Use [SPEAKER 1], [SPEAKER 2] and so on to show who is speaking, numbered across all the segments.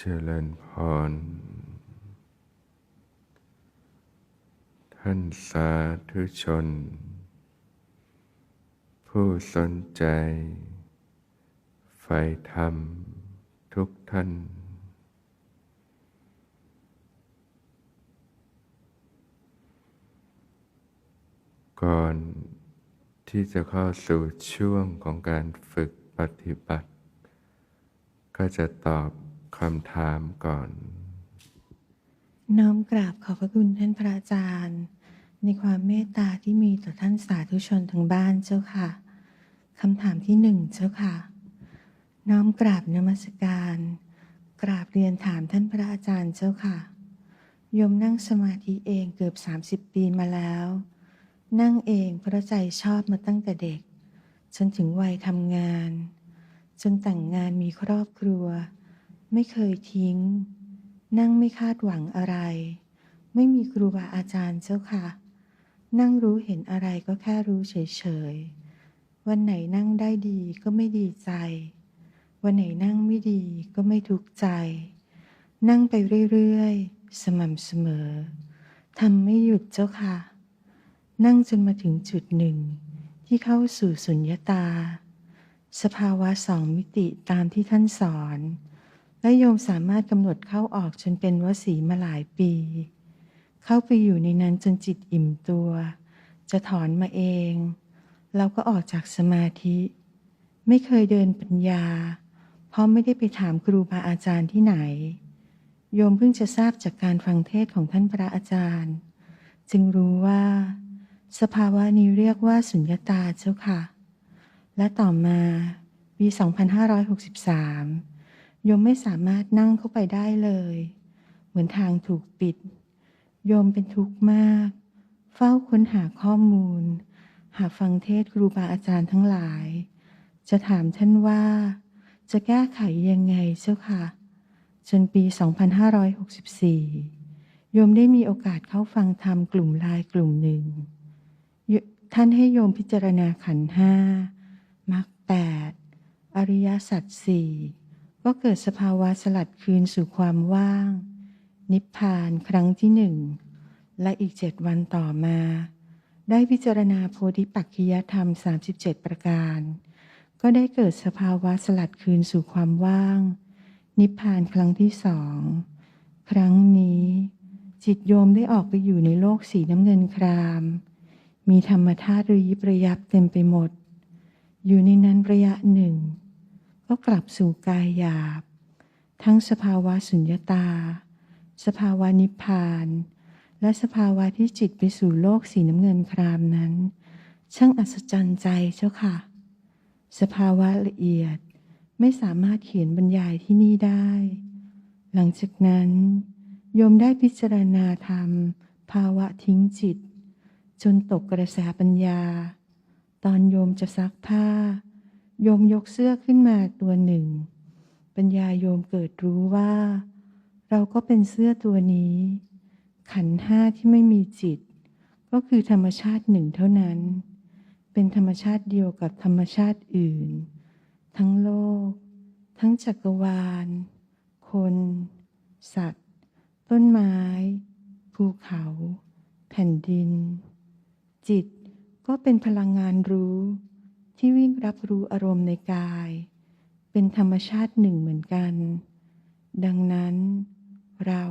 [SPEAKER 1] เจริญพร ท่านสาธุชน ผู้สนใจใฝ่ธรรมทุกท่าน ก่อนที่จะเข้าสู่ช่วงของการฝึกปฏิบัติ ก็จะตอบ คำถามก่อน
[SPEAKER 2] น้อมกราบขอบพระคุณท่านพระอาจารย์ ในความเมตตาที่มีต่อท่านสาธุชนทั้งบ้านเจ้าค่ะคำถามที่หนึ่งเจ้าค่ะ น้อมกราบนมัสการ กราบเรียนถามท่านพระอาจารย์เจ้าค่ะยมนั่งสมาธิเองเกือบ 30 ปีมาแล้ว นั่งเองเพราะใจชอบมาตั้งแต่เด็ก จนถึงวัยทำงาน จนแต่งงานมีครอบครัว ไม่เคยทิ้ง นั่งไม่คาดหวังอะไร ไม่มีครูบาอาจารย์เจ้าค่ะ นั่งรู้เห็นอะไรก็แค่รู้เฉยๆ วันไหนนั่งได้ดีก็ไม่ดีใจ วันไหนนั่งไม่ดีก็ไม่ทุกข์ใจ นั่งไปเรื่อยๆ สม่ำเสมอทำไม่หยุดเจ้าค่ะ นั่งจนมาถึงจุดหนึ่ง ที่เข้าสู่สุญญตา สภาวะสองมิติตามที่ท่านสอน และโยมสามารถกำหนดเข้าออกจนเป็นวสีมาหลายปี เข้าไปอยู่ในนั้นจนจิตอิ่มตัว จะถอนมาเอง เราก็ออกจากสมาธิ ไม่เคยเดินปัญญา เพราะไม่ได้ไปถามครูบาอาจารย์ที่ไหน โยมเพิ่งจะทราบจากการฟังเทศของท่านพระอาจารย์ จึงรู้ว่า สภาวะนี้เรียกว่าสุญญตาเจ้าค่ะ และต่อมาปี 2563 โยมไม่สามารถนั่งเข้าไปได้เลย เหมือนทางถูกปิด โยมเป็นทุกข์มาก เฝ้าค้นหาข้อมูล หาฟังเทศครูบาอาจารย์ทั้งหลาย จะถามท่านว่า จะแก้ไขยังไงเจ้าค่ะ จนปี 2564 โยมได้มีโอกาสเข้าฟังธรรมกลุ่มลายกลุ่มหนึ่ง ท่านให้โยมพิจารณาขันห้ามรรคแปดอริยสัจสี่ ก็เกิดสภาวะสลัดคืนสู่ความว่าง นิพพานครั้งที่หนึ่ง และอีกเจ็ดวันต่อมา ได้พิจารณาโพธิปักขิยธรรม 37 ประการ ก็ได้เกิดสภาวะสลัดคืนสู่ความว่าง นิพพานครั้งที่สอง ครั้งนี้ จิตโยมได้ออกไปอยู่ในโลกสีน้ำเงินคราม มีธรรมธาตุระยิบระยับเต็มไปหมด อยู่ในนั้นระยะหนึ่ง ก็กลับสู่กายหยาบ ทั้งสภาวะสุญญตา สภาวะนิพพาน และสภาวะที่จิตไปสู่โลกสีน้ำเงินครามนั้น ช่างอัศจรรย์ใจเจ้าค่ะ สภาวะละเอียดไม่สามารถเขียนบรรยายที่นี่ได้ หลังจากนั้นโยมได้พิจารณาธรรม ภาวะทิ้งจิต จนตกกระแสปัญญา ตอนโยมจะซักผ้า โยมยกเสื้อขึ้นมาตัวหนึ่ง ปัญญาโยมเกิดรู้ว่า เราก็เป็นเสื้อตัวนี้ ขันห้าที่ไม่มีจิต ก็คือธรรมชาติหนึ่งเท่านั้น เป็นธรรมชาติเดียวกับธรรมชาติอื่น ทั้งโลก ทั้งจักรวาล คน สัตว์ ต้นไม้ ภูเขา แผ่นดิน จิตก็เป็นพลังงานรู้ ที่วิ่งรับรู้อารมณ์ในกาย เป็นธรรมชาติหนึ่งเหมือนกัน ดังนั้น เรา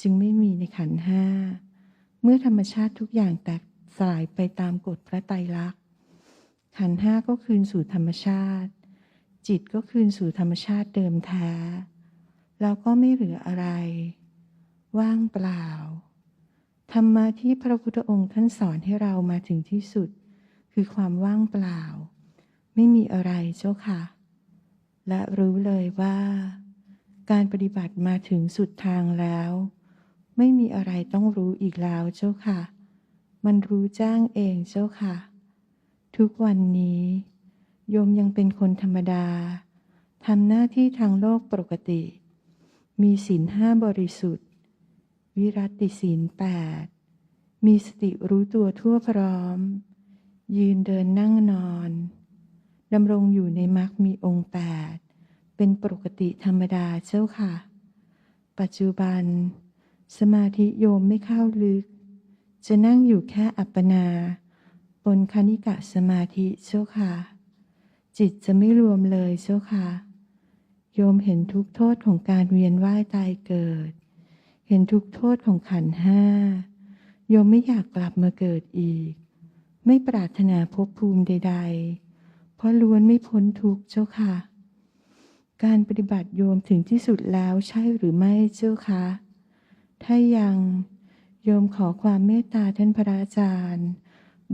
[SPEAKER 2] จึงไม่มีในขันห้า เมื่อธรรมชาติทุกอย่างแตกสลายไปตามกฎพระไตรลักษณ์ ขันห้าก็คืนสู่ธรรมชาติ จิตก็คืนสู่ธรรมชาติเดิมแท้ แล้วก็ไม่เหลืออะไร ว่างเปล่า ธรรมะที่พระพุทธองค์ท่านสอนให้เรามาถึงที่สุด คือความว่างเปล่า ไม่มีอะไรเจ้าค่ะ และรู้เลยว่า การปฏิบัติมาถึงสุดทางแล้ว ไม่มีอะไรต้องรู้อีกแล้วเจ้าค่ะ มันรู้จ้างเองเจ้าค่ะ ทุกวันนี้โยมยังเป็นคนธรรมดาทำหน้าที่ทางโลกปกติ มีศีลห้าบริสุทธิ์ วิรัติศีลแปดมีสติรู้ตัวทั่วพร้อม ยืนเดินนั่งนอนดำรงอยู่ในมรรคมีองค์แปดเป็นปกติธรรมดาเจ้าค่ะ ปัจจุบัน สมาธิโยมไม่เข้าลึก จะนั่งอยู่แค่อัปปนาบนคณิกะสมาธิเจ้าค่ะ จิตจะไม่รวมเลยเจ้าค่ะ โยมเห็นทุกโทษของการเวียนว่ายตายเกิด เห็นทุกโทษของขันห้าโยมไม่อยากกลับมาเกิดอีก ไม่ปรารถนาภพภูมิใด ๆ เพราะล้วนไม่พ้นทุกข์เจ้าค่ะ การปฏิบัติโยมถึงที่สุดแล้วใช่หรือไม่เจ้าคะ ถ้ายังโยมขอความเมตตาท่านพระอาจารย์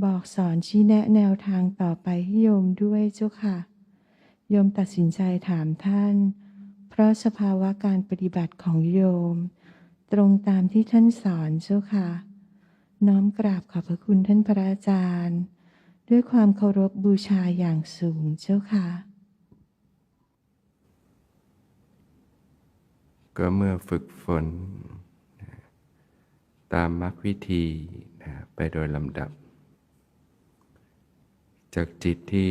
[SPEAKER 2] บอกสอนชี้แนะแนวทางต่อไปให้โยมด้วยเจ้าค่ะ โยมตัดสินใจถามท่าน เพราะสภาวะการปฏิบัติของโยม ตรงตามที่ท่านสอนเจ้าค่ะ น้อมกราบขอบพระคุณท่านพระอาจารย์ ด้วยความเคารพบูชาอย่างสูงเจ้าค่ะ
[SPEAKER 1] ก็เมื่อฝึกฝน ตามมรรควิธีไปโดยลำดับ จากจิตที่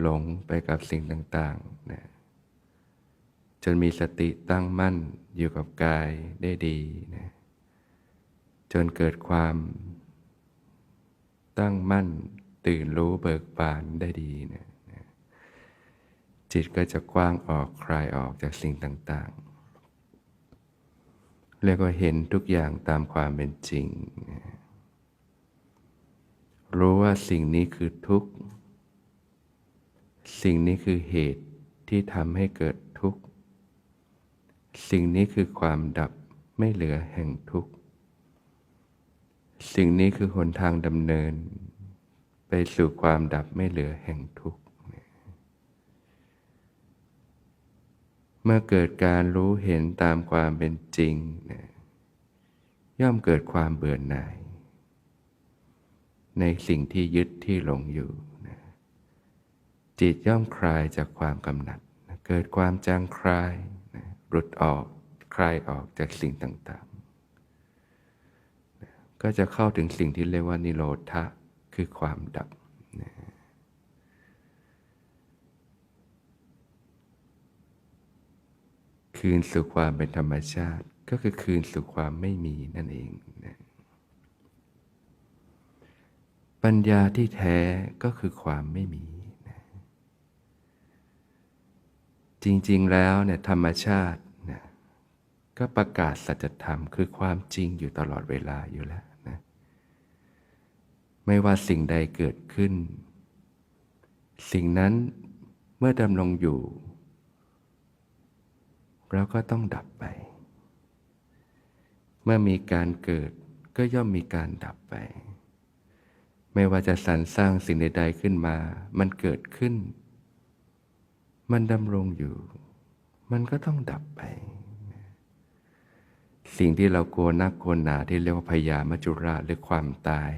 [SPEAKER 1] หลงไปกับสิ่งต่างๆนะจนมีสติตั้งมั่นอยู่กับกายได้ดีนะ จนเกิดความ ตั้งมั่นตื่นรู้เบิกบานได้ดีนะจิตก็จะกว้างออกคลายออกจากสิ่งต่างๆเรียกว่าเห็นทุกอย่างตามความเป็นจริง รู้ว่าสิ่งนี้คือทุกข์ สิ่งนี้คือเหตุที่ทำให้เกิดทุกข์ สิ่งนี้คือความดับไม่เหลือแห่งทุกข์ สิ่งนี้คือหนทางดำเนิน ไปสู่ความดับไม่เหลือแห่งทุกข์ เมื่อเกิดการรู้เห็นตามความเป็นจริงนะย่อมเกิดความเบื่อหน่าย ในสิ่งที่ยึดที่หลงอยู่นะจิตย่อมคลายจากความกำหนัดนะเกิดความจางคลายนะหลุดออกคลายออกจากสิ่งต่าง ก็จะเข้าถึงสิ่งที่เรียกว่านิโรธะคือความดับนะคืนสู่ความเป็นธรรมชาติก็คือคืนสู่ความไม่มีนั่นเองนะปัญญาที่แท้ก็คือความไม่มีนะจริง ๆ แล้วเนี่ยธรรมชาติ ก็ประกาศสัจธรรมคือความจริงอยู่ตลอดเวลาอยู่แล้วนะไม่ว่าสิ่งใดเกิดขึ้น สิ่งนั้นเมื่อดำรงอยู่แล้วก็ต้องดับไป เมื่อมีการเกิดก็ย่อมมีการดับไป ไม่ว่าจะสรรสร้างสิ่งใดๆขึ้นมา มันเกิดขึ้น มันดำรงอยู่ มันก็ต้องดับไป สิ่งที่เรากลัวนักกลัวหนาที่เรียกว่าพยามัจจุราชหรือความตาย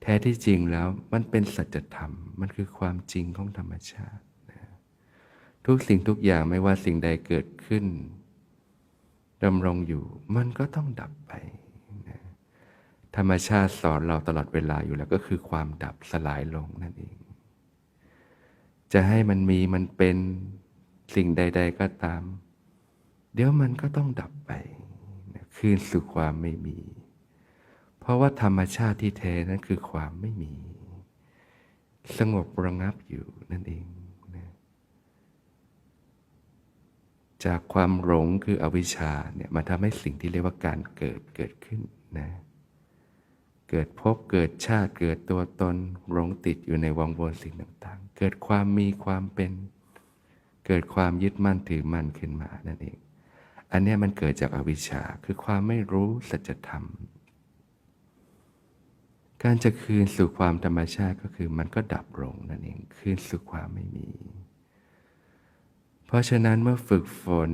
[SPEAKER 1] แท้ที่จริงแล้วมันเป็นสัจธรรม มันคือความจริงของธรรมชาติทุกสิ่งทุกอย่างไม่ว่าสิ่งใดเกิดขึ้นดำรงอยู่ มันก็ต้องดับไปนะธรรมชาติสอนเราตลอดเวลาอยู่แล้วก็คือความดับสลายลงนั่นเอง จะให้มันมีมันเป็นสิ่งใด ๆ ก็ตาม เดี๋ยวมันก็ต้องดับไปคืนสู่ความไม่มี เพราะว่าธรรมชาติที่แท้นั้นคือความไม่มี สงบระงับอยู่นั่นเองนะจากความหลงคืออวิชชาเนี่ยมาทำให้สิ่งที่เรียกว่าการเกิดเกิดขึ้นนะเกิดพบเกิดชาติเกิดตัวตนหลงติดอยู่ในวังวนสิ่งต่างๆ เกิดความมีความเป็น เกิดความยึดมั่นถือมั่นขึ้นมานั่นเอง อันนี้มันเกิดจากอวิชชาคือความไม่รู้สัจธรรม การจะคืนสู่ความธรรมชาติก็คือมันก็ดับลงนั่นเองคืนสู่ความไม่มี เพราะฉะนั้นเมื่อฝึกฝน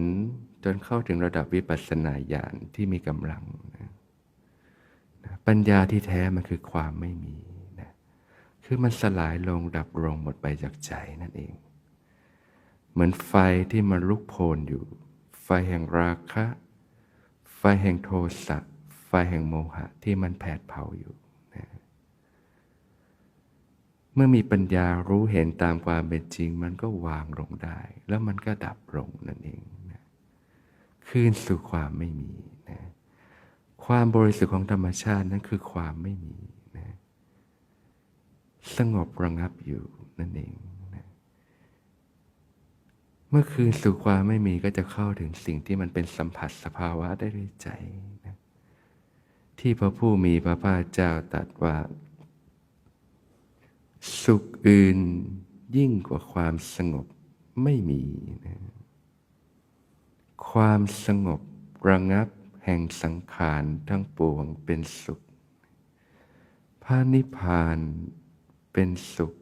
[SPEAKER 1] จนเข้าถึงระดับวิปัสสนาญาณที่มีกำลังนะปัญญาที่แท้มันคือความไม่มีนะคือมันสลายลงดับลงหมดไปจากใจนั่นเอง เหมือนไฟที่มันลุกโพลนอยู่ ไฟแห่งราคะ ไฟแห่งโทสะ ไฟแห่งโมหะที่มันแผดเผาอยู่นะเมื่อมีปัญญารู้เห็นตามความเป็นจริง มันก็วางลงได้ แล้วมันก็ดับลงนั่นเองนะคืนสู่ความไม่มีนะความบริสุทธิ์ของธรรมชาตินั้นคือความไม่มีนะสงบระงับอยู่นั่นเอง เมื่อคืนสู่ความไม่มีก็จะเข้าถึงสิ่งที่มันเป็นสัมผัสสภาวะได้ด้วยใจนะที่พระผู้มีพระภาคเจ้าตรัสว่า สุขอื่นยิ่งกว่าความสงบไม่มีนะความสงบระงับแห่งสังขารทั้งปวงเป็นสุข พระนิพพานเป็นสุข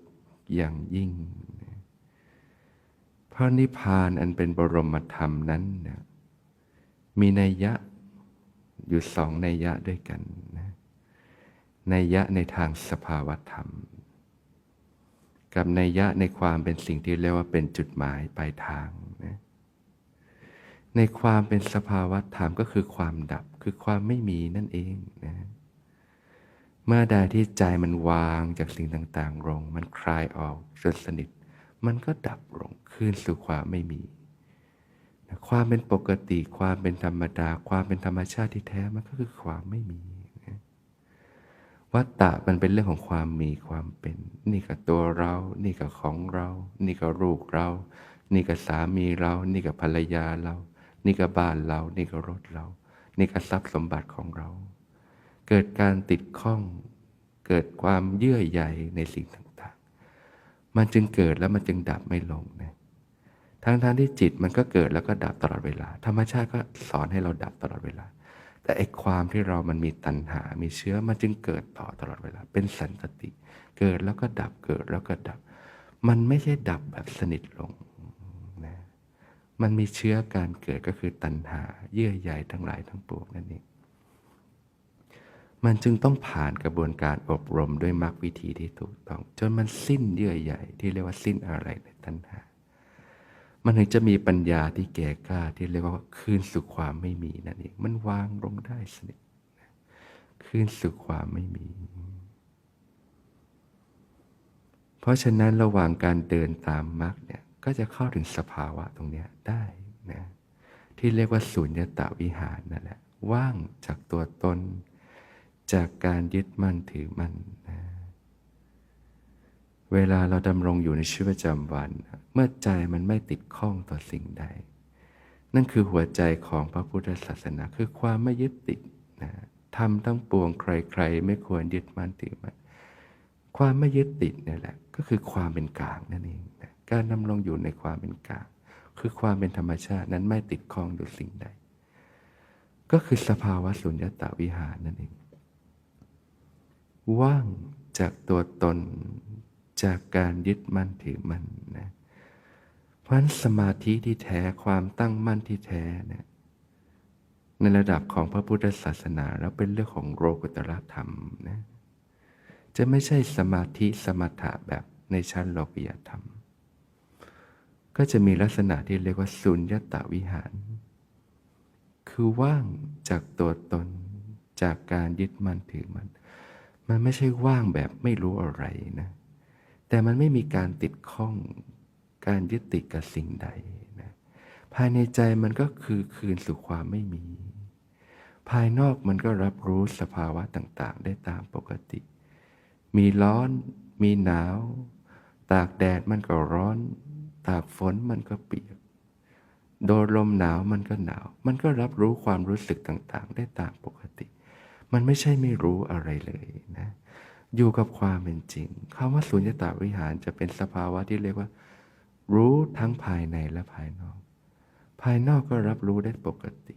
[SPEAKER 1] อย่างยิ่ง ระนิพพานอันเป็นบรมธรรมนั้นนะมีนัยยะอยู่สองนัยยะด้วยกันนะนัยยะในทางสภาวธรรม กับนัยยะในความเป็นสิ่งที่เรียกว่าเป็นจุดหมายปลายทางนะในความเป็นสภาวธรรมก็คือความดับคือความไม่มีนั่นเองนะเมื่อใดที่ใจมันวางจากสิ่งต่าง ๆ ลง มันคลายออกจนสนิท มันก็ดับลงคืนสู่ความไม่มี ความเป็นปกติ ความเป็นธรรมดา ความเป็นธรรมชาติที่แท้มันก็คือความไม่มีวัตตะมันเป็นเรื่องของความมีความเป็น นี่ก็ตัวเรา นี่ก็ของเรา นี่ก็ลูกเรา นี่ก็สามีเรา นี่ก็ภรรยาเรา นี่ก็บ้านเรา นี่ก็รถเรา นี่ก็ทรัพย์สมบัติของเรา เกิดการติดข้อง เกิดความเยื่อใยในสิ่งต่าง มันจึงเกิดแล้วมันจึงดับไม่ลงนะทั้งทที่จิตมันก็เกิดแล้วก็ดับตลอดเวลา ธรรมชาติก็สอนให้เราดับตลอดเวลา แต่ไอ้ความที่เรามันมีตัณหา มีเชื้อมันจึงเกิดต่อตลอดเวลา เป็นสันตติ เกิดแล้วก็ดับ เกิดแล้วก็ดับ มันไม่ใช่ดับแบบสนิทลงนะ มันมีเชื้อการเกิดก็คือตัณหา เยื่อใยทั้งหลายทั้งปวงนั่นเอง มันจึงต้องผ่านกระบวนการอบรมด้วยมรรควิธีที่ถูกต้อง จนมันสิ้นเยื่อใยที่เรียกว่าสิ้นอะไรในตัณหา มันถึงจะมีปัญญาที่แก่กล้าที่เรียกว่าคืนสู่ความไม่มีนั่นเอง มันวางลงได้สนิทคืนสู่ความไม่มี เพราะฉะนั้นระหว่างการเดินตามมรรคเนี่ยก็จะเข้าถึงสภาวะตรงนี้ได้นะที่เรียกว่าสุญญตาวิหารนั่นแหละว่างจากตัวตน จากการยึดมั่นถือมั่นนะเวลาเราดำรงอยู่ในชีวิตประจำวัน เมื่อใจมันไม่ติดข้องต่อสิ่งใด นั่นคือหัวใจของพระพุทธศาสนาคือความไม่ยึดติดนะทำทั้งปวงใคร ๆ ไม่ควรยึดมั่นถือมั่นความไม่ยึดติดนี่แหละ ก็คือความเป็นกลางนั่นเองนะการดำรงอยู่ในความเป็นกลาง คือความเป็นธรรมชาตินั้นไม่ติดข้องต่อสิ่งใด ก็คือสภาวะสุญญตาวิหารนั่นเอง ว่างจากตัวตนจากการยึดมั่นถือมั่นนะเพราะนั้นสมาธิที่แท้ความตั้งมั่นที่แท้เนี่ยในระดับของพระพุทธศาสนาแล้วเป็นเรื่องของโลกุตรธรรมนะจะไม่ใช่สมาธิสมถะแบบในชั้นโลกิยธรรม ก็จะมีลักษณะที่เรียกว่าสุญญตาวิหาร คือว่างจากตัวตนจากการยึดมั่นถือมั่น มันไม่ใช่ว่างแบบไม่รู้อะไรนะ แต่มันไม่มีการติดข้อง การยึดติดกับสิ่งใดนะ ภายในใจมันก็คือคืนสู่ความไม่มี ภายนอกมันก็รับรู้สภาวะต่างๆ ได้ตามปกติ มีร้อน มีหนาว ตากแดดมันก็ร้อน ตากฝนมันก็เปียก โดนลมหนาวมันก็หนาว มันก็รับรู้ความรู้สึกต่างๆ ได้ตามปกติ มันไม่ใช่ไม่รู้อะไรเลยนะ อยู่กับความเป็นจริงคำว่าสุญญตาวิหารจะเป็นสภาวะที่เรียกว่า รู้ทั้งภายในและภายนอก ภายนอกก็รับรู้ได้ปกติ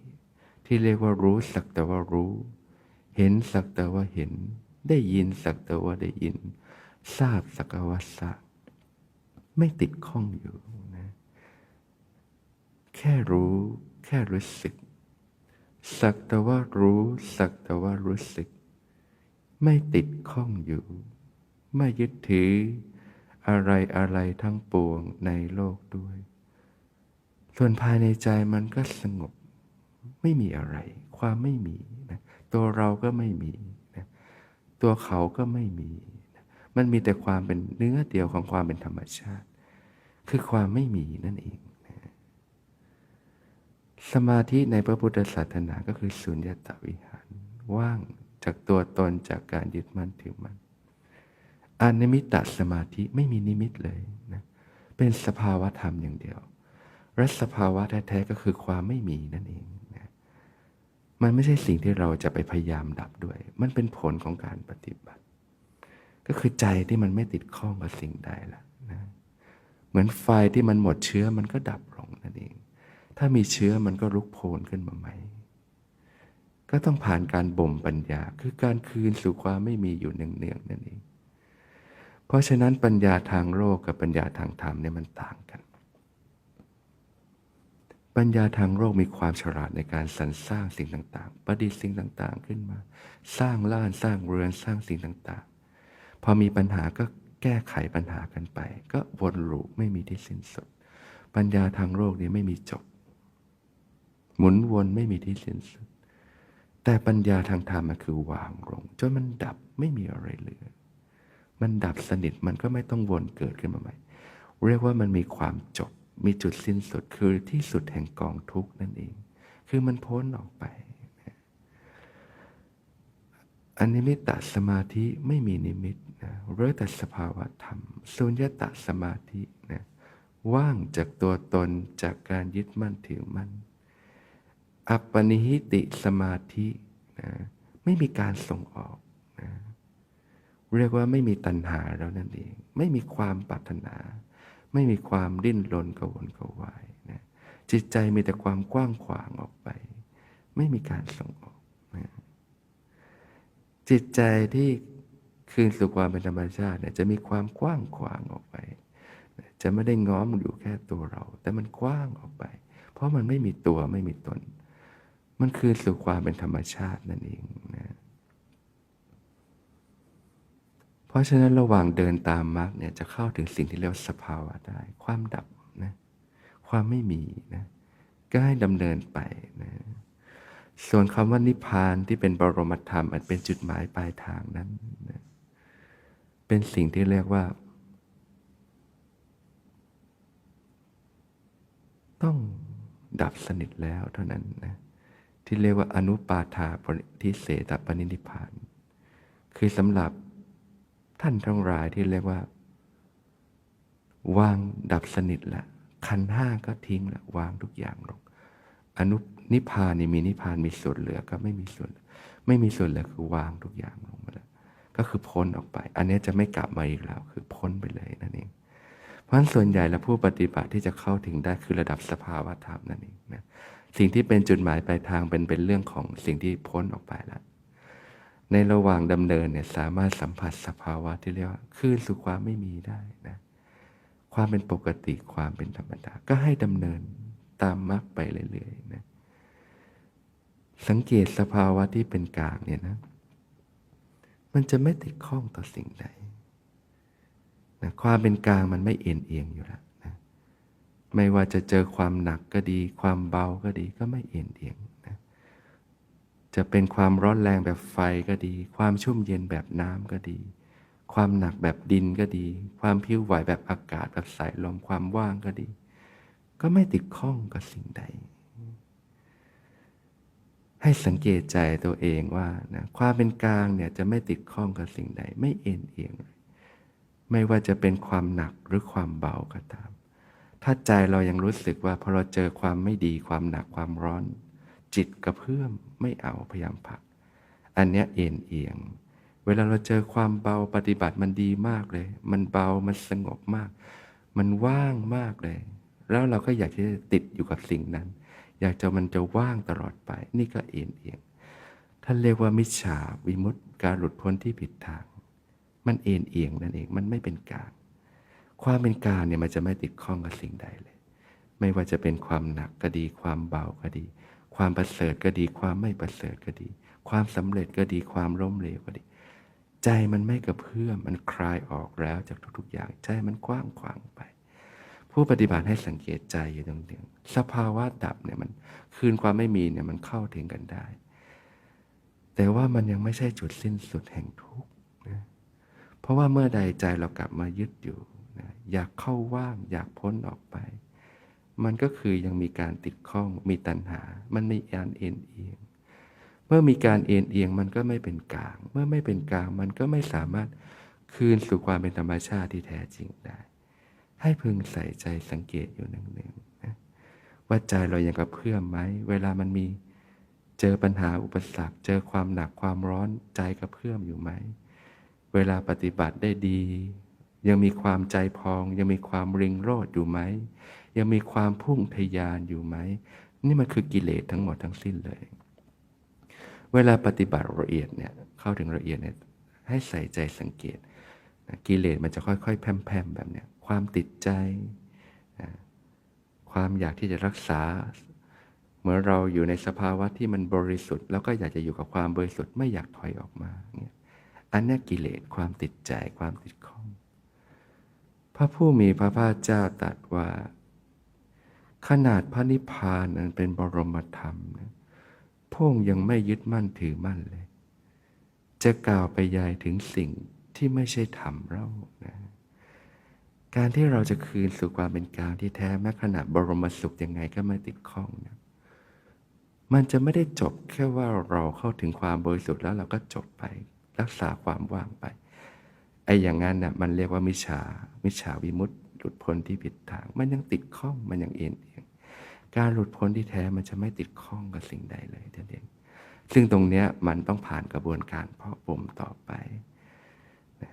[SPEAKER 1] ที่เรียกว่ารู้สักแต่ว่ารู้ เห็นสักแต่ว่าเห็น ได้ยินสักแต่ว่าได้ยิน ทราบสักแต่ว่าทราบไม่ติดข้องอยู่นะ แค่รู้ แค่รู้สึก สักแต่ว่ารู้ สักแต่ว่ารู้สึก ไม่ติดข้องอยู่ ไม่ยึดถือ อะไรอะไรทั้งปวงในโลกด้วย ส่วนภายในใจมันก็สงบ ไม่มีอะไร ความไม่มีนะตัวเราก็ไม่มีนะตัวเขาก็ไม่มีนะมันมีแต่ความเป็นเนื้อเดียวของความเป็นธรรมชาติ คือความไม่มีนั่นเอง สมาธิในพระพุทธศาสนาก็คือสุญญตวิหาร ว่างจากตัวตนจากการยึดมั่นถือมั่นอนิมิตตสมาธิไม่มีนิมิตเลยนะเป็นสภาวะธรรมอย่างเดียวและสภาวะแท้ๆก็คือความไม่มีนั่นเองนะมันไม่ใช่สิ่งที่เราจะไปพยายามดับด้วย มันเป็นผลของการปฏิบัติ ก็คือใจที่มันไม่ติดข้องกับสิ่งใดละนะเหมือนไฟที่มันหมดเชื้อมันก็ดับลงนั่นเอง ถ้ามีเชื้อมันก็ลุกโพลนขึ้นมาใหม่ก็ต้องผ่านการบ่มปัญญา คือการคืนสู่ความไม่มีอยู่เนืองๆนั่นเอง เพราะฉะนั้นปัญญาทางโลกกับปัญญาทางธรรมเนี่ยมันต่างกัน ปัญญาทางโลกมีความฉลาดในการสรรสร้างสิ่งต่างๆ ประดิษฐ์สิ่งต่างๆขึ้นมา สร้างล้านสร้างเรือนสร้างสิ่งต่างๆ พอมีปัญหาก็แก้ไขปัญหากันไป ก็วนลูปไม่มีที่สิ้นสุด ปัญญาทางโลกนี้ไม่มีจบ หมุนวนไม่มีที่สิ้นสุด แต่ปัญญาทางธรรมมันคือวางลงจนมันดับไม่มีอะไรเหลือ มันดับสนิทมันก็ไม่ต้องวนเกิดขึ้นมาใหม่ เรียกว่ามันมีความจบ มีจุดสิ้นสุดคือที่สุดแห่งกองทุกข์นั่นเอง คือมันพ้นออกไปอนิมิตตสมาธิไม่มีนิมิตนะเรื่อแต่สภาวะธรรมสุญญตสมาธินะว่างจากตัวตนจากการยึดมั่นถือมั่น อัปปนิหิติสมาธินะไม่มีการส่งออกนะเรียกว่าไม่มีตัณหาแล้วนั่นเอง ไม่มีความปรารถนา ไม่มีความดิ้นรนกระวนกระวายนะจิตใจมีแต่ความกว้างขวางออกไป ไม่มีการส่งออกนะจิตใจที่คืนสู่ความเป็นธรรมชาติเนี่ยจะมีความกว้างขวางออกไป จะไม่ได้ง้อมอยู่แค่ตัวเรา แต่มันกว้างออกไป เพราะมันไม่มีตัวไม่มีตน มันคืนสู่ความเป็นธรรมชาตินั่นเองนะ เพราะฉะนั้นระหว่างเดินตามมรรคเนี่ยจะเข้าถึงสิ่งที่เรียกว่าสภาวะได้ ความดับนะ ความไม่มีนะก็ให้ดำเนินไปนะ ส่วนคำว่านิพพานที่เป็นบรมธรรมอันเป็นจุดหมายปลายทางนั้นนะเป็นสิ่งที่เรียกว่า ต้องดับสนิทแล้วเท่านั้นนะ ที่เรียกว่าอนุปาทาปริทิเสตปนินิพาน คือสำหรับท่านทั้งหลายที่เรียกว่า วางดับสนิทละขันห้าก็ทิ้งละวางทุกอย่างลงอนุนิพานนี่มีนิพพานมีส่วนเหลือก็ไม่มีส่วน ไม่มีส่วนเหลือคือวางทุกอย่างลงมาแล้วก็คือพ้นออกไป อันนี้จะไม่กลับมาอีกแล้ว คือพ้นไปเลยนั่นเอง เพราะฉะนั้นส่วนใหญ่แล้วผู้ปฏิบัติที่จะเข้าถึงได้คือระดับสภาวะธรรมนั่นเองนะ สิ่งที่เป็นจุดหมายปลายทางเป็นเป็นเรื่องของสิ่งที่พ้นออกไปแล้ว ในระหว่างดำเนินเนี่ยสามารถสัมผัสสภาวะที่เรียกว่าคลื่นสู่ความไม่มีได้นะความเป็นปกติความเป็นธรรมดา ก็ให้ดำเนินตามมรรคไปเรื่อยๆนะสังเกตสภาวะที่เป็นกลางเนี่ยนะ มันจะไม่ติดข้องต่อสิ่งใดนะความเป็นกลางมันไม่เอ็นเอียงอยู่แล้ว ไม่ว่าจะเจอความหนักก็ดี ความเบาก็ดีก็ไม่เอ็นเอียงนะจะเป็นความร้อนแรงแบบไฟก็ดี ความชุ่มเย็นแบบน้ำก็ดี ความหนักแบบดินก็ดี ความพิ้วไหวแบบอากาศแบบสายลมความว่างก็ดี ก็ไม่ติดข้องกับสิ่งใด ให้สังเกตใจตัวเองว่านะความเป็นกลางเนี่ยจะไม่ติดข้องกับสิ่งใด ไม่เอ็นเอียงเลยไม่ว่าจะเป็นความหนักหรือความเบาก็ตาม ถ้าใจเรายังรู้สึกว่าพอเราเจอความไม่ดีความหนักความร้อน จิตกระเพื่อมไม่เอาพยายามผัก อันเนี้ยเอ็นเอียง เวลาเราเจอความเบาปฏิบัติมันดีมากเลย มันเบามันสงบมาก มันว่างมากเลย แล้วเราก็อยากที่จะติดอยู่กับสิ่งนั้น อยากจะมันจะว่างตลอดไป นี่ก็เอ็นเอียงท่านเรียกว่ามิจฉาวิมุตติการหลุดพ้นที่ผิดทาง มันเอ็นเอียงนั่นเองมันไม่เป็นกลาง ความเป็นกลางเนี่ยมันจะไม่ติดข้องกับสิ่งใดเลย ไม่ว่าจะเป็นความหนักก็ดี ความเบาก็ดี ความประเสริฐก็ดี ความไม่ประเสริฐก็ดี ความสำเร็จก็ดี ความล้มเหลวก็ดี ใจมันไม่กระเพื่อมมันคลายออกแล้วจากทุกๆอย่าง ใจมันกว้างขวางไป ผู้ปฏิบัติให้สังเกตใจอยู่ตรงนี้สภาวะดับเนี่ยมันคืนความไม่มีเนี่ยมันเข้าถึงกันได้ แต่ว่ามันยังไม่ใช่จุดสิ้นสุดแห่งทุกข์นะเพราะว่าเมื่อใดใจเรากลับมายึดอยู่ นะอยากเข้าว่าง อยากพ้นออกไป มันก็คือยังมีการติดข้องมีตัณหา มันมีการเอ็นเอียง เมื่อมีการเอ็นเอียงมันก็ไม่เป็นกลาง เมื่อไม่เป็นกลางมันก็ไม่สามารถคืนสู่ความเป็นธรรมชาติที่แท้จริงได้ ให้พึงใส่ใจสังเกตอยู่หนึ่งๆนะว่าใจเรายังกระเพื่อมไหม เวลามันมีเจอปัญหาอุปสรรค เจอความหนักความร้อนใจกระเพื่อมอยู่ไหม เวลาปฏิบัติได้ดี ยังมีความใจพอง ยังมีความริงโรดอยู่ไหม ยังมีความพุ่งทะยานอยู่ไหม นี่มันคือกิเลสทั้งหมดทั้งสิ้นเลย เวลาปฏิบัติละเอียดเนี่ยเข้าถึงละเอียดเนี่ยให้ใส่ใจสังเกตนะกิเลสมันจะค่อยๆแพร่มๆแบบเนี้ยความติดใจนะความอยากที่จะรักษา เมื่อเราอยู่ในสภาวะที่มันบริสุทธิ์ แล้วก็อยากจะอยู่กับความบริสุทธิ์ไม่อยากถอยออกมาเนี่ยอันนี้กิเลสความติดใจความติดข้อง พระผู้มีพระภาคเจ้าตรัสว่า ขนาดพระนิพพานนั้นเป็นบรมธรรมนะพงยังไม่ยึดมั่นถือมั่นเลย จะกล่าวไปยายถึงสิ่งที่ไม่ใช่ธรรมเรานะการที่เราจะคืนสู่ความเป็นกลางที่แท้แม้ขณะบรมสุขยังไงก็ไม่ติดข้องนะมันจะไม่ได้จบแค่ว่าเราเข้าถึงความบริสุทธิ์แล้วเราก็จบไป รักษาความว่างไป ไอ้อย่างนั้นน่ะมันเรียกว่ามิจฉา มิจฉาวิมุตติ หลุดพ้นที่ผิดทาง มันยังติดข้องมันยังเอ็นเอียงการหลุดพ้นที่แท้มันจะไม่ติดข้องกับสิ่งใดเลยท่านเองซึ่งตรงเนี้ยมันต้องผ่านกระบวนการเพาะบ่มต่อไปนะ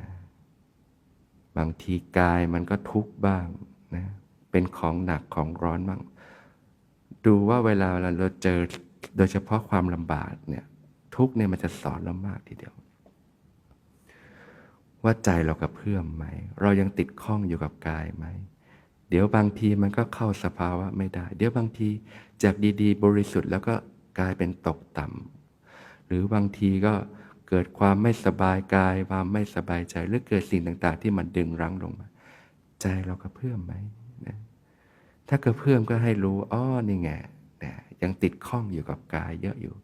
[SPEAKER 1] บางทีกายมันก็ทุกข์บ้างนะเป็นของหนักของร้อนบ้างดูว่าเวลาเราเจอโดยเฉพาะความลำบากเนี่ยทุกเนี่ยมันจะสอนเรามากทีเดียว ว่าใจเรากระเพื่อมไหม เรายังติดข้องอยู่กับกายไหม เดี๋ยวบางทีมันก็เข้าสภาวะไม่ได้ เดี๋ยวบางทีจากดีๆ บริสุทธิ์แล้วก็กลายเป็นตกต่ำหรือบางทีก็เกิดความไม่สบายกายความไม่สบายใจ หรือเกิดสิ่งต่าง ๆ ที่มันดึงรั้งลงมา ใจเรากระเพื่อมไหมนะถ้ากระเพื่อมก็ให้รู้อ้อนี่ไงนะยังติดข้องอยู่กับกายเยอะอยู่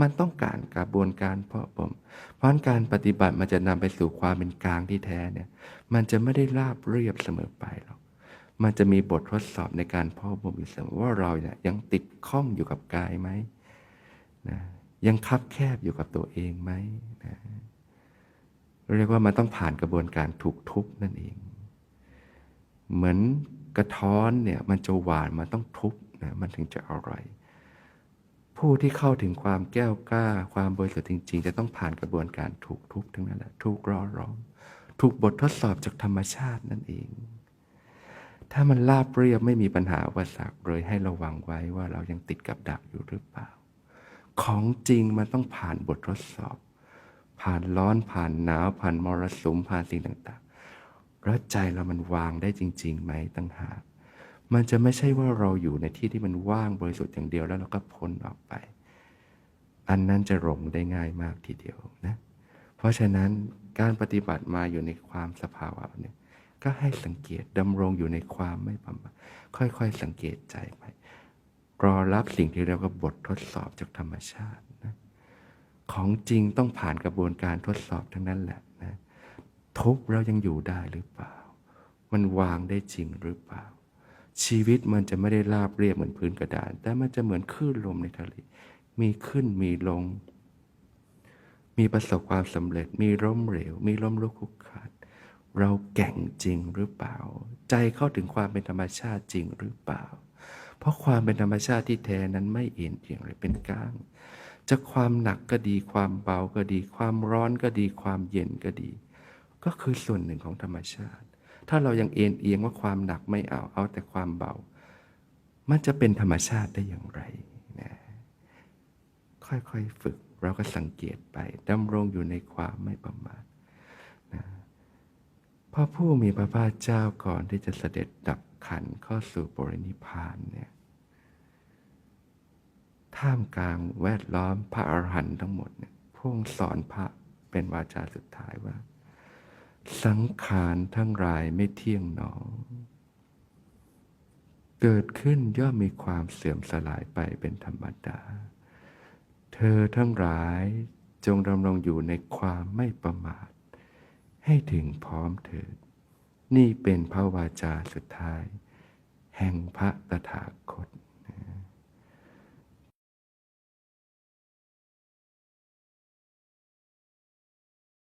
[SPEAKER 1] มันต้องการกระบวนการเพาะบ่ม เพราะการปฏิบัติมันจะนำไปสู่ความเป็นกลางที่แท้เนี่ย มันจะไม่ได้ราบเรียบเสมอไปหรอก มันจะมีบททดสอบในการเพาะบ่มอยู่เสมอว่าเราเนี่ยยังติดข้องอยู่กับกายไหมนะยังคับแคบอยู่กับตัวเองไหมนะเรียกว่ามันต้องผ่านกระบวนการถูกทุบนั่นเอง เหมือนกระท้อนเนี่ยมันจะหวานมันต้องทุบนะมันถึงจะอร่อย ผู้ที่เข้าถึงความแก้วกล้า ความบริสุทธิ์จริง ๆ จะต้องผ่านกระบวนการถูกทุบทั้งนั้นแหละถูกรอร้อมถูกบททดสอบจากธรรมชาตินั่นเอง ถ้ามันราบเรียบไม่มีปัญหาอุปสรรคเลยให้ระวังไว้ว่าเรายังติดกับดักอยู่หรือเปล่า ของจริงมันต้องผ่านบททดสอบ ผ่านร้อนผ่านหนาวผ่านมรสุมผ่านสิ่งต่างๆแล้วใจเรามันวางได้จริงๆไหมตั้งหาก มันจะไม่ใช่ว่าเราอยู่ในที่ที่มันว่างบริสุทธิ์อย่างเดียวแล้วเราก็พ้นออกไป อันนั้นจะหลงได้ง่ายมากทีเดียวนะ เพราะฉะนั้นการปฏิบัติมาอยู่ในความสภาวะเนี่ยก็ให้สังเกตดำรงอยู่ในความไม่ประมาทค่อยๆสังเกตใจไปรอรับสิ่งที่เรียกว่าบททดสอบจากธรรมชาตินะของจริงต้องผ่านกระบวนการทดสอบทั้งนั้นแหละนะทุกเรายังอยู่ได้หรือเปล่า มันวางได้จริงหรือเปล่า ชีวิตมันจะไม่ได้ราบเรียบเหมือนพื้นกระดาน แต่มันจะเหมือนคลื่นลมในทะเล มีขึ้นมีลง มีประสบความสำเร็จ มีล้มเหลว มีล้มลุกคุกคานเราแก่งจริงหรือเปล่า ใจเข้าถึงความเป็นธรรมชาติจริงหรือเปล่า เพราะความเป็นธรรมชาติที่แท้นั้นไม่เอ็นเอียงเลยเป็นกลาง จะความหนักก็ดี ความเบาก็ดี ความร้อนก็ดี ความเย็นก็ดี ก็คือส่วนหนึ่งของธรรมชาติ ถ้าเรายังเอ็นเอียงว่าความหนักไม่เอาเอาแต่ความเบา มันจะเป็นธรรมชาติได้อย่างไรนะค่อยๆฝึกเราก็สังเกตไปดำรงอยู่ในความไม่ประมาทนะพระผู้มีพระภาคเจ้าก่อนที่จะเสด็จดับขันเข้าสู่ปรินิพพานเนี่ยท่ามกลางแวดล้อมพระอรหันต์ทั้งหมดเนี่ยพระองค์สอนพระเป็นวาจาสุดท้ายว่า สังขารทั้งหลายไม่เที่ยงหนอ เกิดขึ้นย่อมมีความเสื่อมสลายไปเป็นธรรมดา เธอทั้งหลายจงดำรงอยู่ในความไม่ประมาท ให้ถึงพร้อมเถิด นี่เป็นพระวาจาสุดท้าย แห่งพระตถาคต